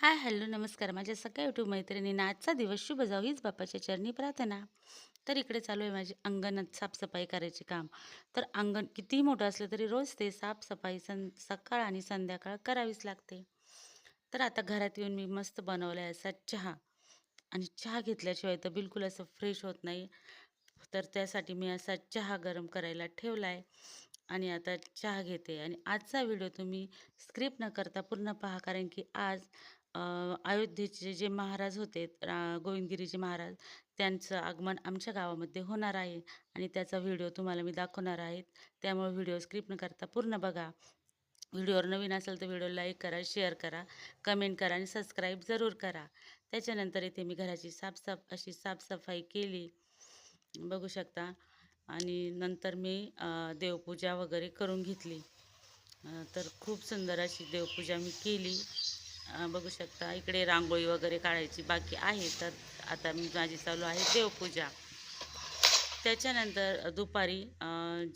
हाय, hello, नमस्कार. माझ्या सगळ्या यूट्यूब मैत्रिणींना आजचा दिवस शुभ जाऊ हीच बापाच्या चरणी प्रार्थना. तर इकडे चालू आहे माझी अंगणात साफसफाई करायचे काम. तर अंगण कितीही मोठं असलं तरी रोज ते साफसफाई सं सकाळ आणि संध्याकाळ करावीच लागते. तर आता घरात येऊन मी मस्त बनवलाय असा चहा आणि चहा घेतल्याशिवाय तर बिलकुल असं फ्रेश होत नाही. तर त्यासाठी मी असा चहा गरम करायला ठेवला आहे आणि आता चहा घेते आणि आजचा व्हिडिओ तुम्ही स्क्रिप्ट न करता पूर्ण पहा कारण की आज अयोध्येचे जे महाराज होते रा गोविंदगिरीचे महाराज त्यांचं आगमन आमच्या गावामध्ये होणार आहे आणि त्याचा व्हिडिओ तुम्हाला मी दाखवणार आहे. त्यामुळे व्हिडिओ स्क्रिप्ट न करता पूर्ण बघा. व्हिडिओवर नवीन असेल तर व्हिडिओ लाईक करा, शेअर करा, कमेंट करा आणि सबस्क्राईब जरूर करा. त्याच्यानंतर इथे मी घराची साफसाफ अशी साफसफाई केली. बघू शकता आणि नंतर मी देवपूजा वगैरे करून घेतली. तर खूप सुंदर अशी देवपूजा मी केली. बघू शकता इकडे रांगोळी वगैरे काढायची बाकी आहे. तर आता मी माझी चालू आहे देवपूजा. त्याच्यानंतर दुपारी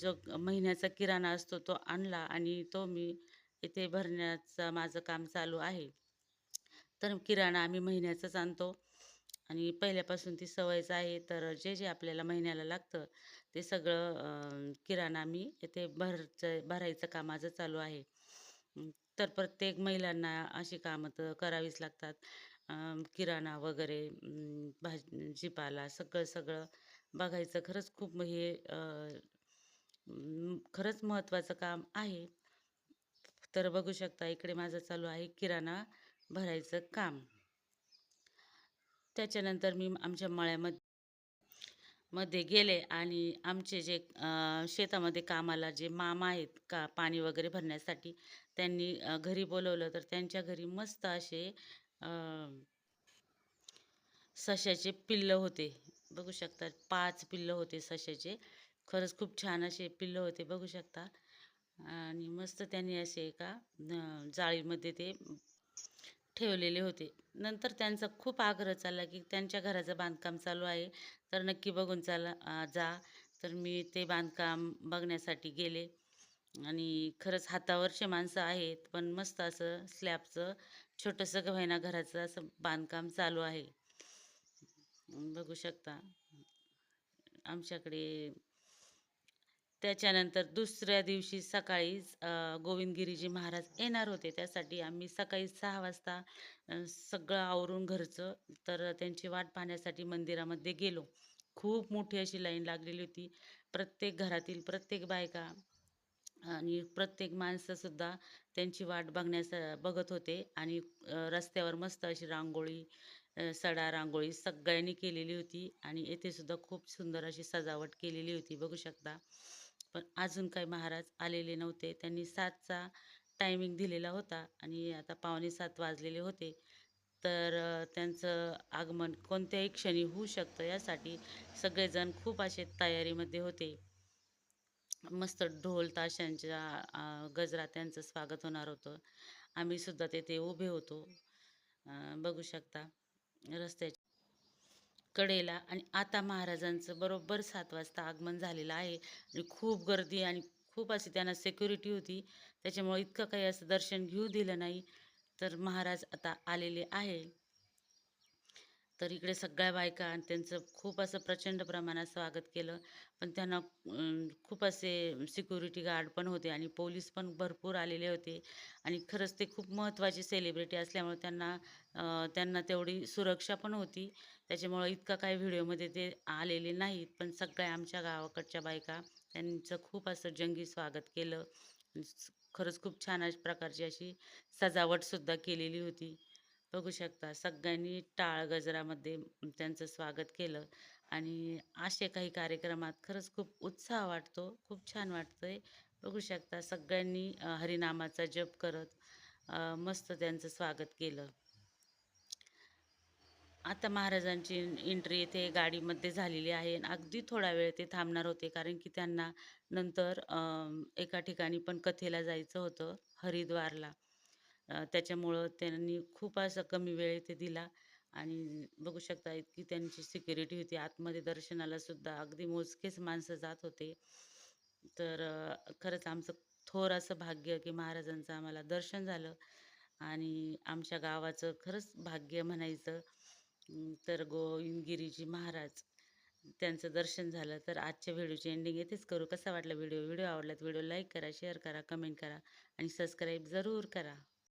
जो महिन्याचा किराणा असतो तो आणला आणि तो मी इथे भरण्याचं माझं काम चालू आहे. तर किराणा आम्ही महिन्याचाच आणतो आणि पहिल्यापासून ती सवयच आहे. तर जे, जे आपल्याला महिन्याला लागतं ते सगळं किराणा मी इथे भरचं भरायचं काम माझं चालू आहे. तर प्रत्येक महिलांना अशी कामं तर करावीच लागतात. किराणा वगैरे भाजीपाला सगळं, सगळं बघायचं खरंच खूप म्हणजे, हे खरंच महत्त्वाचं काम आहे. तर बघू शकता इकडे माझं चालू आहे किराणा भरायचं काम. त्याच्यानंतर मी आमच्या मळ्यामध्ये मध्ये गेले आणि आमचे जे शेतामध्ये कामाला जे मामा आहेत का पाणी वगैरे भरण्यासाठी त्यांनी घरी बोलवलं तर त्यांच्या घरी मस्त असे सशाचे पिल्लं होते. बघू शकता पाच पिल्लं होते सशाचे खरंच खूप छान असे पिल्लं होते बघू शकता आणि मस्त त्यांनी असे एका जाळीमध्ये ते ठेवलेले होते. नंतर त्यांचा खूप आग्रह चालला, की त्यांच्या घराचं बांधकाम चालू आहे, तर नक्की बघून चला जा. तर मी ते बांधकाम बघण्यासाठी गेले आणि खरंच हातावरचे माणसं आहेत, पण मस्त असं स्लॅबचं छोटंसं का घराचं असं बांधकाम चालू आहे. बघू शकता आमच्याकडे त्याच्यानंतर दुसऱ्या दिवशी सकाळीच गोविंदगिरीजी महाराज येणार होते. त्यासाठी आम्ही सकाळी सहा वाजता सगळं आवरून घरचं, तर त्यांची वाट पाहण्यासाठी मंदिरामध्ये गेलो. खूप मोठी अशी लाईन लागलेली होती. प्रत्येक घरातील प्रत्येक बायका आणि प्रत्येक माणसंसुद्धा त्यांची वाट बघण्यास बघत होते आणि रस्त्यावर मस्त अशी रांगोळी, सडा रांगोळी सगळ्यांनी केलेली होती आणि येथे सुद्धा खूप सुंदर अशी सजावट केलेली होती बघू शकता. पण अजून काही महाराज आलेले नव्हते. त्यांनी सातचा टायमिंग दिलेला होता आणि आता पावणे सात वाजलेले होते. तर त्यांचं आगमन कोणत्याही क्षणी होऊ शकतं यासाठी सगळेजण खूप असे तयारीमध्ये होते. मस्त ढोल ताशांच्या गजरात त्यांचं स्वागत होणार होतं. आम्ही सुद्धा तेथे उभे होतो. बघू शकता रस्त्याच्या कडेला आणि आता महाराजांचं बरोबर सात वाजता आगमन झालेलं आहे आणि खूप गर्दी आणि खूप अशी त्यांना सिक्युरिटी होती. त्याच्यामुळे इतकं काही असं दर्शन घेऊ दिलं नाही. तर महाराज आता आलेले आहे. तर इकडे सगळ्या बायका आणि त्यांचं खूप असं प्रचंड प्रमाणात स्वागत केलं. पण त्यांना खूप असे सिक्युरिटी गार्ड पण होते आणि पोलीस पण भरपूर आलेले होते आणि खरंच ते खूप महत्त्वाचे सेलिब्रिटी असल्यामुळे त्यांना त्यांना तेवढी सुरक्षा पण होती. त्याच्यामुळं इतका काही व्हिडिओमध्ये ते आलेले नाहीत. पण सगळ्या आमच्या गावाकडच्या बायका त्यांचं खूप असं जंगी स्वागत केलं. खरंच खूप छान प्रकारची अशी सजावटसुद्धा केलेली होती. बघू शकता सगळ्यांनी टाळ गजरामध्ये त्यांचं स्वागत केलं आणि असे काही कार्यक्रमात खरंच खूप उत्साह वाटतो. खूप छान वाटतंय. बघू शकता सगळ्यांनी हरिनामाचा जप करत मस्त त्यांचं स्वागत केलं. आता महाराजांची एंट्री इथे गाडीमध्ये झालेली आहे आणि अगदी थोडा वेळ ते थांबणार होते कारण की त्यांना नंतर एका ठिकाणी पण कथेला जायचं होतं हरिद्वारला. त्याच्यामुळं त्यांनी खूप असा कमी वेळ इथे दिला आणि बघू शकता इतकी त्यांची सिक्युरिटी होती. आतमध्ये दर्शनाला सुद्धा अगदी मोजकेच माणसं जात होते. तर खरंच आमचं थोर असं भाग्य की महाराजांचं आम्हाला दर्शन झालं आणि आमच्या गावाचं खरंच भाग्य म्हणायचं तर गोविंदगिरीजी महाराज त्यांचं दर्शन झालं तर आजच्या व्हिडिओची एंडिंग येथेच करू कसा वाटला व्हिडिओ व्हिडिओ आवडला तर व्हिडिओ लाईक करा शेअर करा कमेंट करा आणि सबस्क्राईब जरूर करा